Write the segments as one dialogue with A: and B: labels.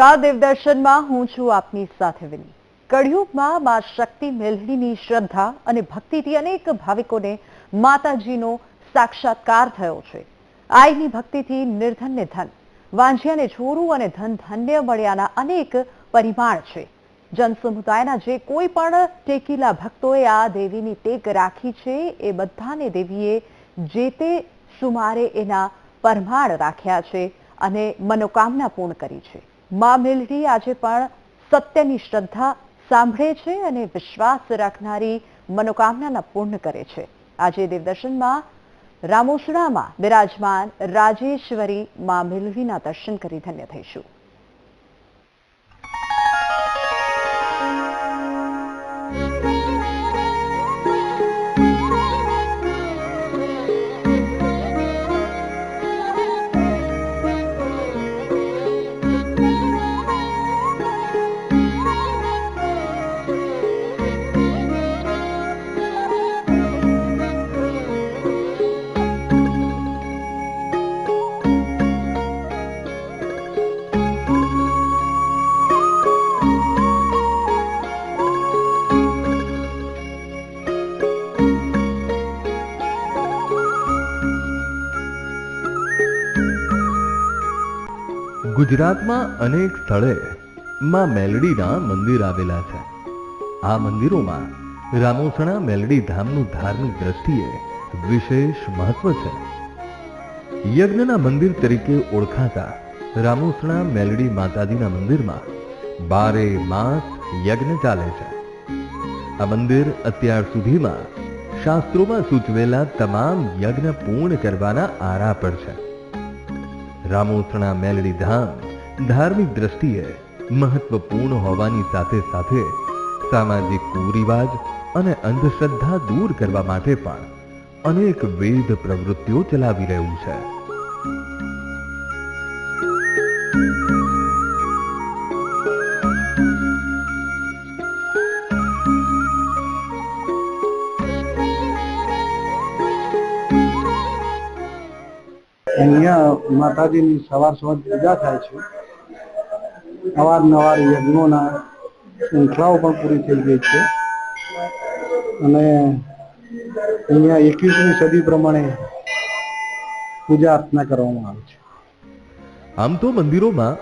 A: નમસ્કાર દેવદર્શનમાં હું છું આપની સાથે વિની કળિયુગમાં મા શક્તિ મેલડીની શ્રદ્ધા અને ભક્તિથી અનેક ભાવિકોને માતાજીનો સાક્ષાત્કાર થયો છે. આઈની ભક્તિથી નિર્ધનને ધન, વાંઝિયાને છોરું અને ધન ધન્ય મળ્યાના અનેક પરિમાણ છે. જનસમુદાયના જે કોઈ પણ ટેકીલા ભક્તોએ આ દેવીની ટેક રાખી છે, એ બધાને દેવીએ જે તે સુમારે એના પરમાણ રાખ્યા છે અને મનોકામના પૂર્ણ કરી છે. મા મેલડી આજે પણ સત્યની શ્રદ્ધા સાંભળે છે અને વિશ્વાસ રાખનારી મનોકામનાના પૂર્ણ કરે છે. આજે દેવદર્શનમાં રામોસડામાં બિરાજમાન રાજેશ્વરી મા મેલડીના દર્શન કરી ધન્ય થઈશું.
B: ગુજરાતમાં અનેક સ્થળે માં મેલડીના મંદિર આવેલા છે. આ મંદિરોમાં રામોસણા મેલડી ધામનું ધાર્મિક દ્રષ્ટિએ વિશેષ મહત્વ છે. યજ્ઞના મંદિર તરીકે ઓળખાતા રામોસણા મેલડી માતાજીના મંદિરમાં બારે માસ યજ્ઞ ચાલે છે. આ મંદિર અત્યાર સુધીમાં શાસ્ત્રોમાં સૂચવેલા તમામ યજ્ઞ પૂર્ણ કરવાના આરા પર છે. રામોસણા મેલડી ધામ ધાર્મિક દ્રષ્ટિએ મહત્વપૂર્ણ હોવાની સાથે સાથે સામાજિક કુરિવાજ અને અંધશ્રદ્ધા દૂર કરવા માટે પણ અનેક વેદ પ્રવૃત્તિઓ ચલાવી રહ્યું છે.
C: અહીંયા માતાજીની સવાર સવાર પૂજા થાય છે. અવારનવાર યજ્ઞોના શૃંખલાઓ પણ પૂરી થઈ ગઈ છે. અને અહીંયા એકવીસમી સદી પ્રમાણે પૂજા અર્ચના કરવામાં આવે છે.
B: આમ તો મંદિરોમાં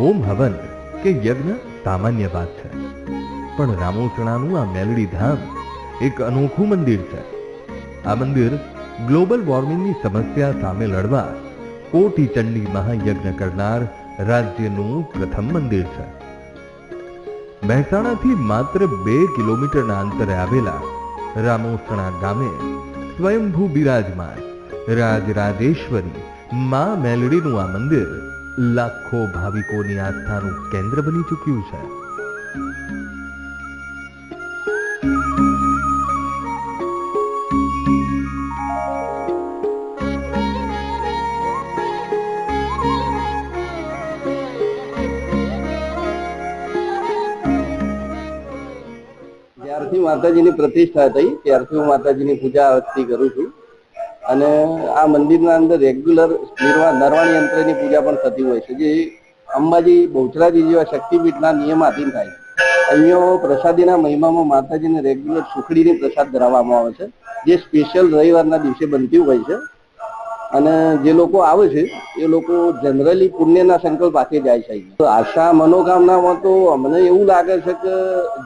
B: હોમ હવન કે યજ્ઞ સામાન્ય વાત છે. પણ રામોસણાનું આ મેલડી ધામ એક અનોખું મંદિર છે. આ મંદિર ગ્લોબલ વોર્મિંગની સમસ્યા સામે લડવા કોટી ચંડી મહાયજ્ઞ કરનાર રાજ્યનું પ્રથમ મંદિર છે. મહેસાણાથી માત્ર બે કિલોમીટરના અંતરે આવેલા રામોસણા ગામે સ્વયંભૂ બિરાજમાન રાજરાજેશ્વરી મા મેલડીનું આ મંદિર લાખો ભાવિકોની આસ્થાનું કેન્દ્ર બની ચૂક્યું છે.
D: માતાજીની પ્રતિષ્ઠા થઈ. ત્યારથી હું માતાજીની પૂજા આજથી કરું છું. અને આ મંદિરના અંદર રેગ્યુલર નિર્વા, નરવાણી યંત્રની પૂજા પણ થતી હોય છે. જે અંબાજી બહુચરાજી જેવા શક્તિપીઠના નિયમાધીન થાય અહીંયા પ્રસાદીના મહિમામાં માતાજીને રેગ્યુલર સુખડીની પ્રસાદ ધરાવવામાં આવે છે. જે સ્પેશિયલ રવિવારના દિવસે બનતી હોય છે. અને જે લોકો આવે છે, એ લોકો જનરલી પુણ્યના સંકલ્પ આખે જાય છે. આશા, મનોકામનામાં તો અમને એવું લાગે છે કે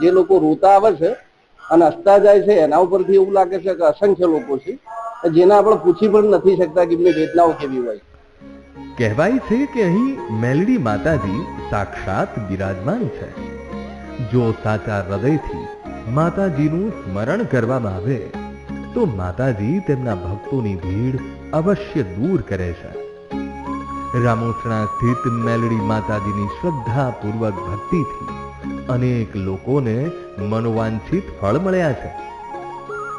D: જે લોકો રોતા આવે છે અને હસતા જાય છે, એના ઉપરથી એવું લાગે છે કે અસંખ્ય લોકો છે જેના આપણે પૂછી પણ નથી શકતા કે એમની વેદનાઓ કેવી હોય.
B: કહેવાય છે કે અહીં મેલડી માતાજી સાક્ષાત બિરાજમાન છે. જો સાચા હૃદયથી માતાજીનું સ્મરણ કરવામાં આવે, તો માતાજી તેમના ભક્તોની ભીડ અવશ્ય દૂર કરે છે. રામોસણા સ્થિત મેલડી માતાજીની શ્રદ્ધાપૂર્વક ભક્તિથી અનેક લોકોને મનોવાંછિત ફળ મળ્યા છે.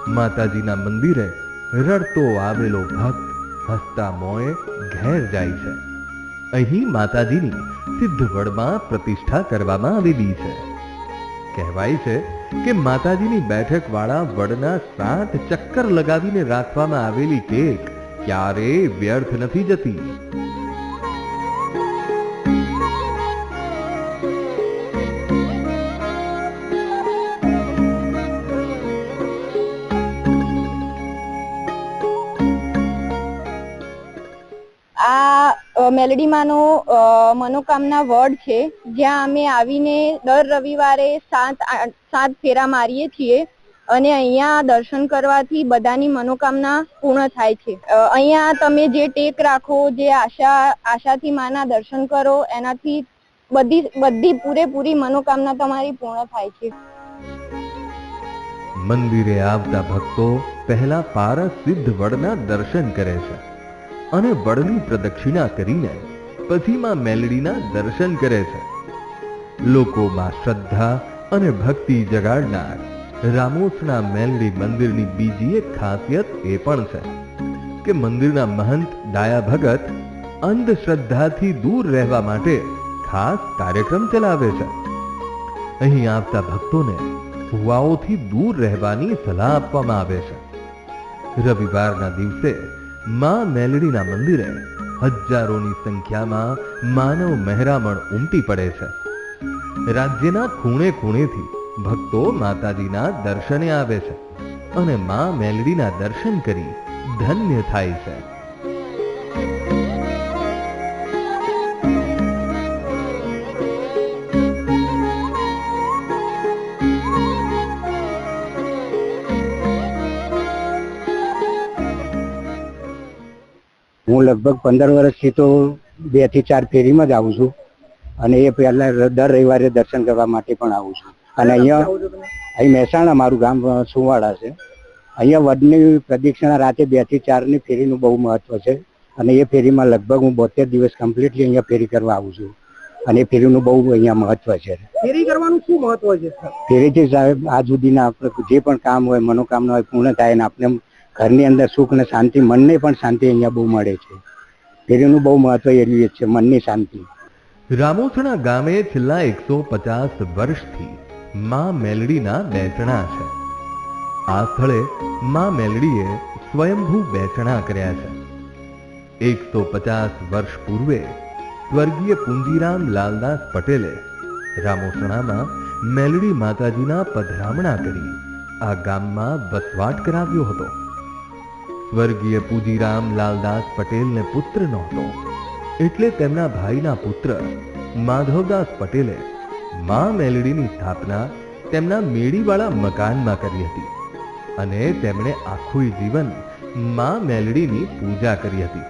B: માતાજીના મંદિરે રડતો આવેલો ભક્ત હસતા મોએ ઘેર જાય છે. અહીં માતાજીની સિદ્ધગઢમાં પ્રતિષ્ઠા કરવામાં આવેલી છે. કહેવાય છે કે માતાજીની બેઠક વાળા વડના સાત ચક્કર લગાવીને રાખવામાં આવેલી ટેક ક્યારેય વ્યર્થ નથી જતી.
E: મેલડીમાંનો મનોકામના વોર્ડ છે, જ્યાં અમે આવીને દર રવિવારે સાત સાત ફેરા મારીએ છીએ અને અહીંયા દર્શન કરવાથી બધાની મનોકામના પૂર્ણ થાય છે. અહીંયા તમે જે ટેક રાખો, જે આશા, આશાથી માના દર્શન કરો, એનાથી બધી બધી પૂરેપૂરી મનોકામના તમારી પૂર્ણ થાય છે.
B: મંદિરે આવતા ભક્તો પહેલા પારસ સિદ્ધ વડના દર્શન કરે છે. અને વડની પ્રદક્ષિણા કરીને પછી મેલડીના દર્શન કરે છે. લોકોમાં શ્રદ્ધા અને ભક્તિ જગાડનાર રામોસના મેલડી મંદિરની બીજી એક ખાસિયત એ પણ છે કે મંદિરના મહંત ડાયા ભગત અંધશ્રદ્ધાથી દૂર રહેવા માટે ખાસ કાર્યક્રમ ચલાવે છે. અહીં આવતા ભક્તોને ભુવાઓથી દૂર રહેવાની સલાહ આપવામાં આવે છે. રવિવારના દિવસે માં મેલડીના મંદિરે હજારોની સંખ્યામાં માનવ મહેરામણ ઉમટી પડે છે. રાજ્યના ખૂણે ખૂણેથી ભક્તો માતાજીના દર્શને આવે છે અને માં મેલડીના દર્શન કરી ધન્ય થાય છે.
F: હું લગભગ પંદર વર્ષથી તો બેથી ચાર ફેરીમાં જ આવું છું. અને એ પહેલા દર રવિવારે દર્શન કરવા માટે પણ આવું છું. અને અહીંયા અહીં મહેસાણા મારું ગામ સુવાડા છે. અહીંયા વડની પ્રદક્ષિણા રાતે બેથી ચારની ફેરીનું બહુ મહત્વ છે. અને એ ફેરીમાં લગભગ હું બોતેર દિવસ કમ્પ્લીટલી અહીંયા ફેરી કરવા આવું છું. અને એ ફેરીનું બહુ અહીંયા મહત્વ છે.
C: ફેરી કરવાનું શું મહત્વ છે
F: ફેરીથી સાહેબ આજ સુધીના આપણે જે પણ કામ હોય મનોકામના હોય પૂર્ણ થાય અને આપણે ઘરની અંદર સુખ ને શાંતિ, મનને પણ શાંતિ અહીંયા બહુ મળે છે. તેનું બહુ મહત્વ એવી છે, મનની શાંતિ.
B: રામોસણા ગામે છેલ્લા એકસો પચાસ વર્ષથી માં મેલડીના બેસણા છે. આ સ્થળે માં મેલડીએ સ્વયંભૂ બેસણા કર્યા છે. એકસો પચાસ વર્ષ પૂર્વે સ્વર્ગીય પુંજીરામ લાલદાસ પટેલે રામોસણામાં મેલડી માતાજીના પધરામણા કરી આ ગામમાં વસવાટ કરાવ્યો હતો. સ્વર્ગીય પૂજીરામ લાલદાસ પટેલને પુત્ર નહોતો. એટલે તેમના ભાઈના પુત્ર માધવદાસ પટેલે મા મેલડીની સ્થાપના તેમના મેળીવાળા મકાનમાં કરી હતી અને તેમણે આખું જીવન મા મેલડીની પૂજા કરી હતી.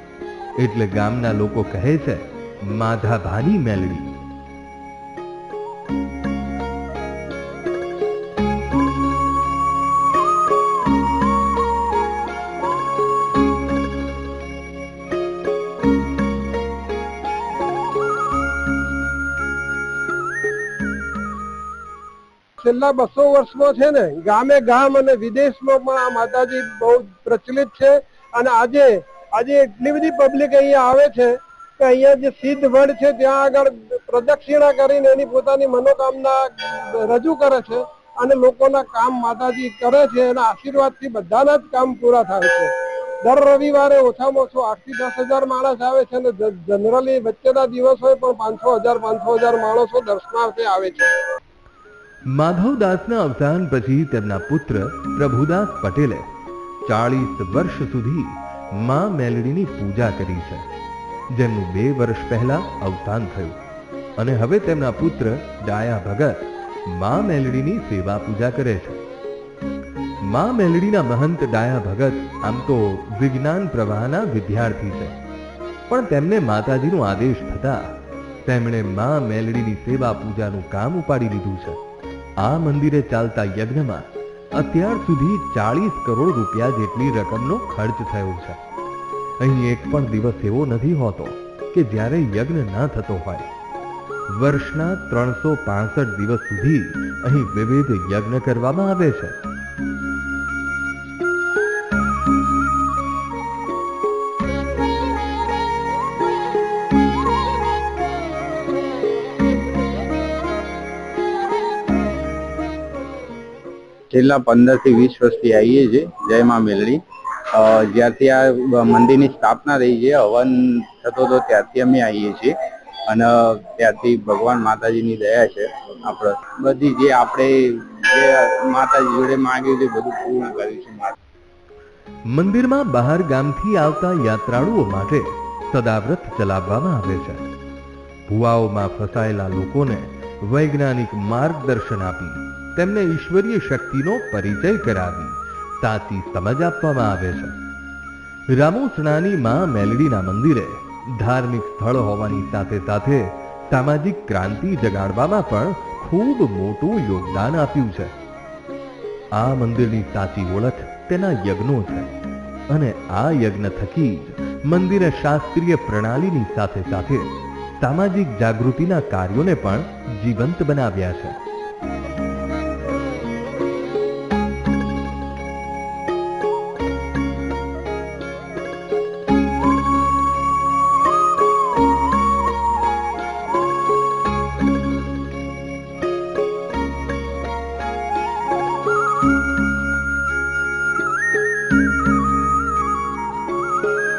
B: એટલે ગામના લોકો કહે છે, માધાભાની મેલડી.
C: છેલ્લા બસો વર્ષમાં છે ને, ગામે ગામ અને વિદેશમાં પણ આ માતાજી બહુ પ્રચલિત છે અને આજે આજે એટલી બધી પબ્લિક અહીંયા આવે છે કે અહીંયા જે સિદ્ધ વડ છે ત્યાં આગળ પ્રદક્ષિણા કરીને એની પોતાની મનોકામના રજૂ કરે છે અને લોકોના કામ માતાજી કરે છે એના આશીર્વાદથી બધાના જ કામ પૂરા થાય છે. દર રવિવારે ઓછામાં ઓછો આઠથી દસ હજાર માણસ આવે છે અને જનરલી વચ્ચેના દિવસ હોય પણ પાંચસો હજાર પાંચસો હજાર માણસો દર્શનાર્થે આવે છે.
B: માધવદાસના અવસાન પછી તેમના પુત્ર પ્રભુદાસ પટેલે ચાળીસ વર્ષ સુધી મા મેલડીની પૂજા કરી છે. જેમનું બે વર્ષ પહેલા અવસાન થયું. અને હવે તેમના પુત્ર ડાયા ભગત મા મેલડીની સેવા પૂજા કરે છે. મા મેલડીના મહંત ડાયા ભગત આમ તો વિજ્ઞાન પ્રવાહના વિદ્યાર્થી છે. પણ તેમને માતાજીનો આદેશ થતા તેમણે મા મેલડીની સેવા પૂજાનું કામ ઉપાડી લીધું છે. આ મંદિરે ચાલતા યજ્ઞમાં અત્યાર સુધી ચાળીસ કરોડ રૂપિયા જેટલી રકમનો ખર્ચ થયો છે. અહીં એક પણ દિવસ એવો નથી હોતો કે જ્યારે યજ્ઞ ના થતો હોય. વર્ષના ત્રણસો દિવસ સુધી અહીં વિવિધ યજ્ઞ કરવામાં આવે છે.
G: છેલ્લા પંદરથી વીસ વર્ષથી આવીએ છીએ. જય મા મેલડી. જ્યારથી આ મંદિરની સ્થાપના થઈ છે, હવન થતો હતો ત્યારથી અમે આવીએ છીએ. અને ત્યારથી ભગવાન માતાજીની દયા છે આપણે. બધી જે આપણે જે માતાજી જોડે માંગ્યું છે બધું પૂર્ણ કર્યું છે
B: મંદિરમાં બહાર ગામથી આવતા યાત્રાળુઓ માટે સદાવ્રત ચલાવવામાં આવે છે. ભુવાઓમાં ફસાયેલા લોકોને વૈજ્ઞાનિક માર્ગદર્શન આપી તેમને ઈશ્વરીય શક્તિનો પરિચય કરાવી, તાતી સમજ આપવામાં આવે છે. રામોસણાની માં મેલડીના મંદિરે ધાર્મિક સ્થળ હોવાની સાથે સાથે સામાજિક ક્રાંતિ જગાડવામાં પણ ખૂબ મોટું યોગદાન આપ્યું છે. આ મંદિરની સાચી ઓળખ તેના યજ્ઞો છે અને આ યજ્ઞ થકી જ મંદિરે શાસ્ત્રીય પ્રણાલીની સાથે સાથે સામાજિક જાગૃતિના કાર્યોને પણ જીવંત બનાવ્યા છે. Thank you.